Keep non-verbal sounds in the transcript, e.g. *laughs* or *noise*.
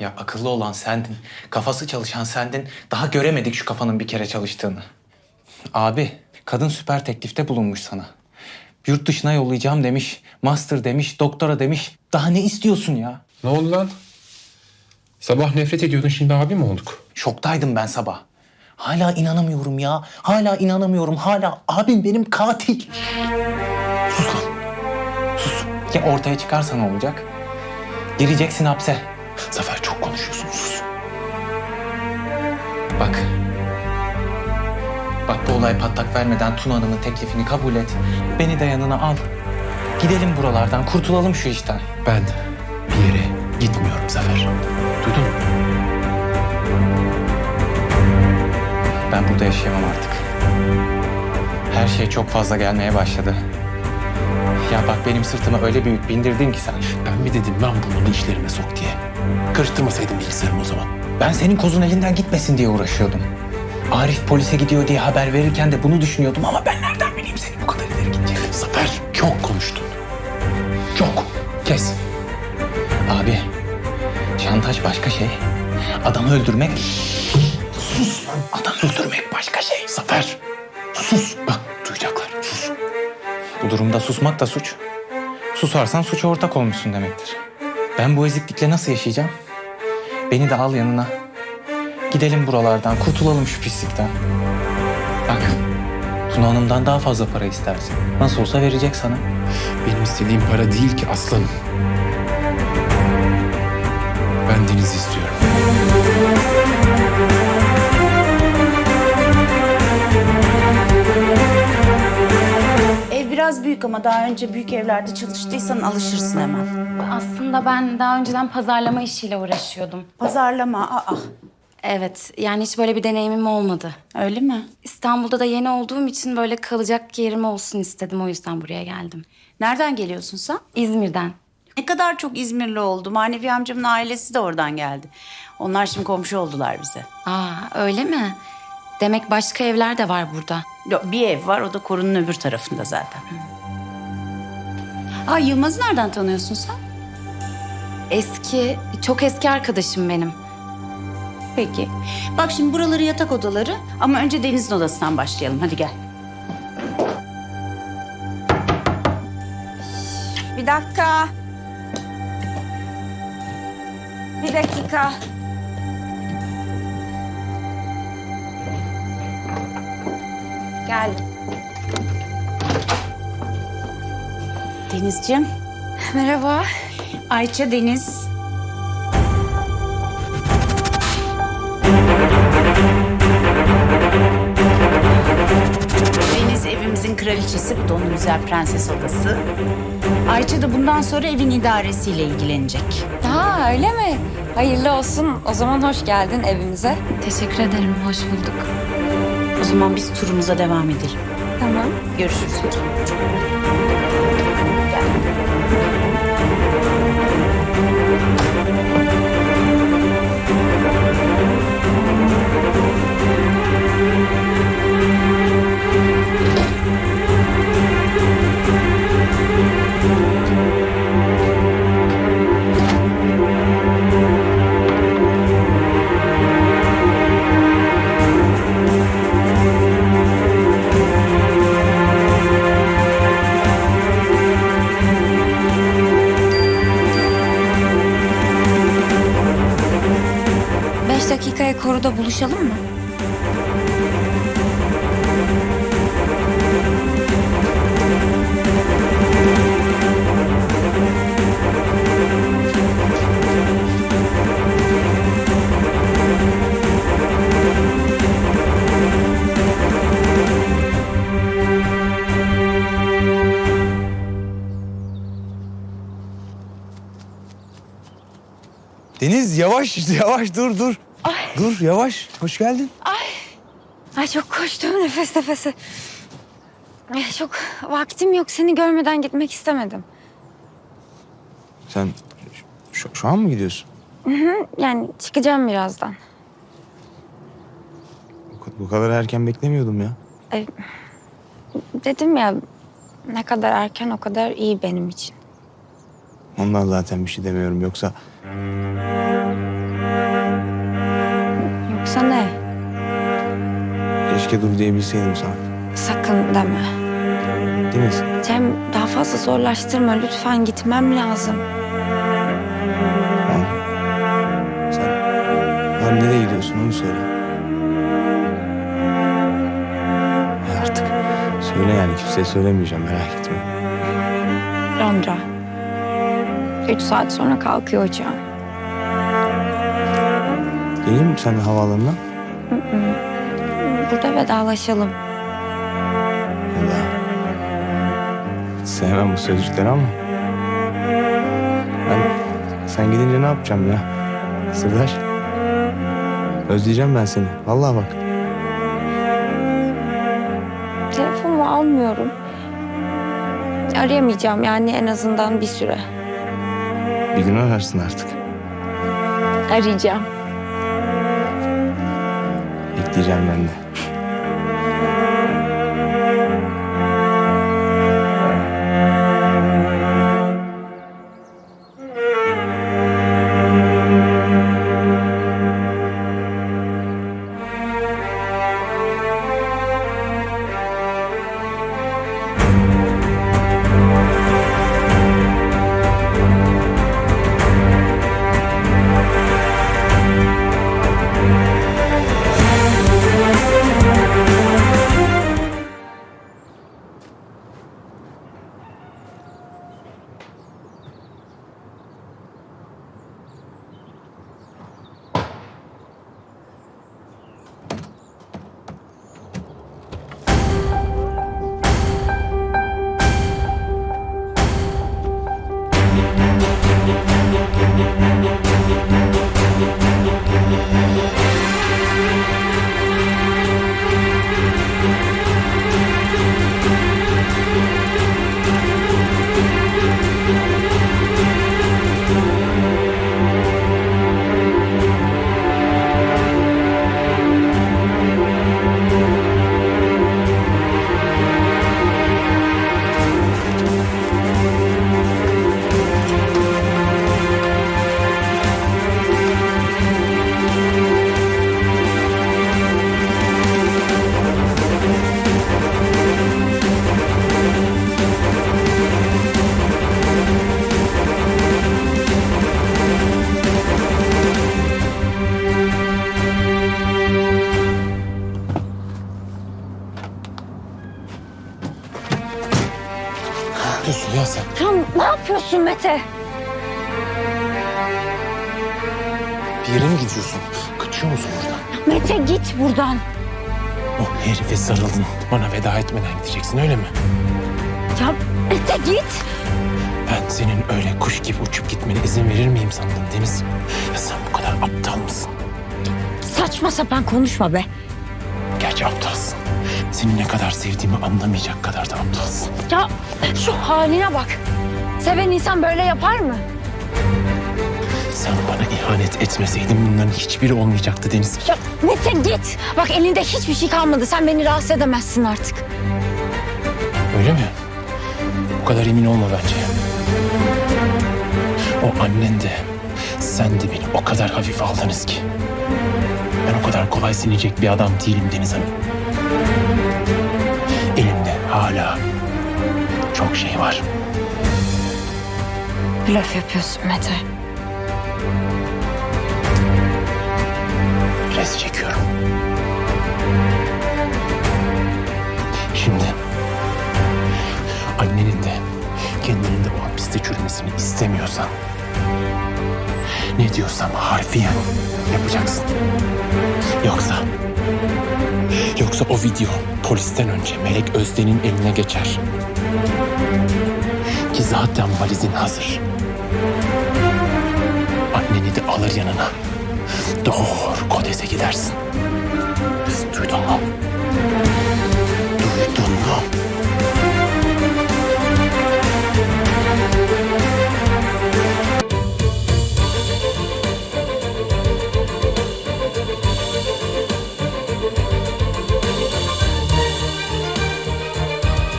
Ya akıllı olan sendin, kafası çalışan sendin. Daha göremedik şu kafanın bir kere çalıştığını. Abi, kadın süper teklifte bulunmuş sana. Yurt dışına yollayacağım demiş, master demiş, doktora demiş. Daha ne istiyorsun ya? Ne oldu lan? Sabah nefret ediyordun şimdi abi mi olduk? Şoktaydım ben sabah. Hala inanamıyorum ya. Hala inanamıyorum. Hala abim benim katil. Sus lan. Sus. Ya ortaya çıkarsa ne olacak? Gireceksin hapse. Zafer çok Bak. Bak bu olay patlak vermeden Tuna Hanım'ın teklifini kabul et. Beni de yanına al. Gidelim buralardan, kurtulalım şu işten. Ben bir yere gitmiyorum Zafer. Duydun mu? Ben burada yaşayamam artık. Her şey çok fazla gelmeye başladı. Ya bak benim sırtıma öyle büyük bindirdin ki sen. Ben mi dedim lan burnunu işlerime sok diye? Karıştırmasaydın bilgisayarımı o zaman. Ben senin kozun elinden gitmesin diye uğraşıyordum. Arif polise gidiyor diye haber verirken de bunu düşünüyordum ama ben nereden bileyim senin bu kadar ileri gideceğini. Zafer çok konuştun. Çok. Kes. Abi, şantaj başka şey. Adamı öldürmek... Sus lan. Adam öldürmek başka şey. Zafer. Sus. Bak duyacaklar. Sus. Bu durumda susmak da suç. Susarsan suça ortak olmuşsun demektir. Ben bu eziklikle nasıl yaşayacağım? Beni de al yanına. Gidelim buralardan, kurtulalım şu pislikten. Bak, Tuna Hanım'dan daha fazla para istersin. Nasıl olsa verecek sana. Benim istediğim para değil ki aslanım. Ben Deniz'i istiyorum. Ev biraz büyük ama daha önce büyük evlerde çalıştıysan alışırsın hemen. Aslında ben daha önceden pazarlama işiyle uğraşıyordum. Pazarlama, aa Evet, yani hiç böyle bir deneyimim olmadı. öyle mi? İstanbul'da da yeni olduğum için böyle kalacak yerim olsun istedim. O yüzden buraya geldim. Nereden geliyorsun sen? İzmir'den. Ne kadar çok İzmirli oldu. Manevi amcamın ailesi de oradan geldi. Onlar şimdi komşu oldular bize. Aa, öyle mi? Demek başka evler de var burada. Yok, bir ev var, o da korunun öbür tarafında zaten. Aa, Yılmaz'ı nereden tanıyorsun sen? Eski, çok eski arkadaşım benim. Peki. Bak şimdi buraları yatak odaları ama önce Deniz'in odasından başlayalım. Hadi gel. Bir dakika. Bir dakika. Gel. Denizciğim. Merhaba. Ayça Deniz. Kraliçesi, bu da onun güzel prenses odası. Ayça da bundan sonra evin idaresiyle ilgilenecek. Ha öyle mi? Hayırlı olsun. O zaman hoş geldin evimize. Teşekkür ederim, hoş bulduk. O zaman biz turumuza devam edelim. Tamam. Görüşürüz. Beş dakikaya koruda buluşalım mı? Deniz yavaş *laughs* yavaş dur dur. Dur yavaş. Hoş geldin. Ay çok koştum nefes nefese. Ay, çok vaktim yok. Seni görmeden gitmek istemedim. Sen şu, şu an mı gidiyorsun? Yani çıkacağım birazdan. Bu, bu kadar erken beklemiyordum ya. Dedim ya ne kadar erken o kadar iyi benim için. Ondan zaten bir şey demiyorum yoksa... Keşke dur diyebilseydim sana. Sakın deme. Deniz, Cem daha fazla zorlaştırma lütfen gitmem lazım. tamam. Sen ben nereye gidiyorsun onu söyle. Ya artık söyle yani kimseye söylemeyeceğim merak etme. Londra. Üç saat sonra kalkıyor uçağım. Geleyim mi sen de havaalanına? Burada vedalaşalım. Veda. Hiç sevmem bu sözcükleri ama. Ben sen gidince ne yapacağım ya? Sırdaş. Özleyeceğim ben seni. Vallahi bak. Telefonumu almıyorum. Arayamayacağım yani en azından bir süre. Bir gün ararsın artık. Arayacağım. Bekleyeceğim ben de. Ne yapıyorsun Mete? Bir yere mi gidiyorsun? Kaçıyor musun buradan? Mete git buradan. O herife sarıldın. Bana veda etmeden gideceksin öyle mi? Ya Mete git. Ben senin öyle kuş gibi uçup gitmene izin verir miyim sandın Deniz? Ya sen bu kadar aptal mısın? Saçma sapan konuşma be. Gerçi aptalsın. Seni ne kadar sevdiğimi anlamayacak kadar da aptalsın. Ya şu haline bak. Seven insan böyle yapar mı? Sen bana ihanet etmeseydin bunların hiçbiri olmayacaktı Deniz. Ya Mete git. Bak elinde hiçbir şey kalmadı. Sen beni rahatsız edemezsin artık. Öyle mi? Bu kadar emin olma bence. O annen de sen de beni o kadar hafife aldınız ki. Ben o kadar kolay silecek bir adam değilim Deniz Hanım. Elimde hala çok şey var. Blöf yapıyorsun Mete. Res çekiyorum. Şimdi annenin de kendinin de o hapiste çürümesini istemiyorsan ne diyorsam harfiyen yapacaksın. Yoksa yoksa o video polisten önce Melek Özden'in eline geçer. Ki zaten valizin hazır. Anneni de alır yanına. Doğru Kodes'e gidersin. Duydun mu?